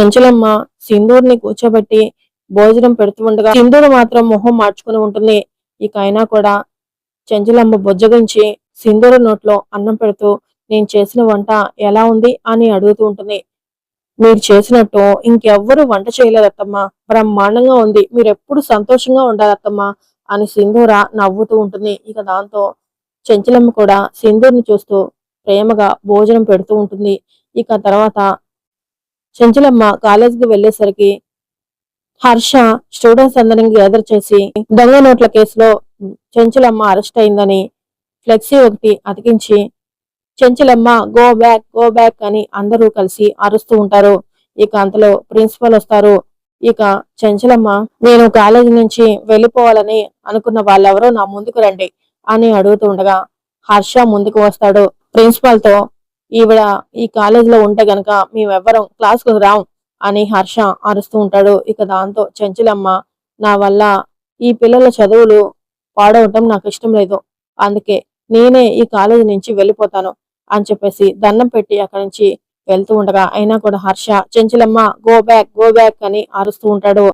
చెంచలమ్మ సింధూర్ని కూర్చోబెట్టి భోజనం పెడుతూ ఉండగా సింధూరు మాత్రం మొహం మార్చుకుని ఉంటుంది. ఇక అయినా కూడా చెంచలమ్మ బుజ్జగించి సింధూరు నోట్లో అన్నం పెడుతూ నేను చేసిన వంట ఎలా ఉంది? అని అడుగుతూ ఉంటుంది. మీరు చేసినట్టు ఇంకెవ్వరూ వంట చేయలేదత్తమ్మా. బ్రహ్మాండంగా ఉంది. మీరు ఎప్పుడు సంతోషంగా ఉండాలత్తమ్మా అని సింధూర నవ్వుతూ ఉంటుంది. ఇక దాంతో చెంచలమ్మ కూడా సింధూర్ని చూస్తూ ప్రేమగా భోజనం పెడుతూ ఉంటుంది. ఇక తర్వాత చెంచలమ్మ కాలేజీకి వెళ్ళేసరికి హర్ష స్టూడెంట్స్ అందరిని గ్యాదర్ చేసి దొంగ నోట్ల కేసులో చెంచలమ్మ అరెస్ట్ అయిందని ఫ్లెక్సీ ఒకటి అతికించి Chenchalamma go back go back అని అందరూ కలిసి అరుస్తూ ఉంటారు. ఇక అంతలో ప్రిన్సిపల్ వస్తారు. ఇక చెంచలమ్మ నేను కాలేజీ నుంచి వెళ్ళిపోవాలని అనుకున్న వాళ్ళెవరో నా ముందుకు రండి అని అడుగుతూ ఉండగా హర్ష ముందుకు వస్తాడు. ప్రిన్సిపాల్తో ఈవిడ ఈ కాలేజీలో ఉంటే గనక మేమెవ్వరం క్లాస్కు రాం అని హర్ష అరుస్తూ ఉంటాడు. ఇక దాంతో చెంచలమ్మ నా వల్ల ఈ పిల్లల చదువులు పాడవటం నాకు ఇష్టం లేదు. అందుకే నేనే ఈ కాలేజీ నుంచి వెళ్ళిపోతాను అని చెప్పేసి దండం పెట్టి అక్కడి నుంచి వెళ్తూ ఉండగా అయినా కూడా Harsha Chenchulamma go back go back అని అరుస్తూ ఉంటాడు.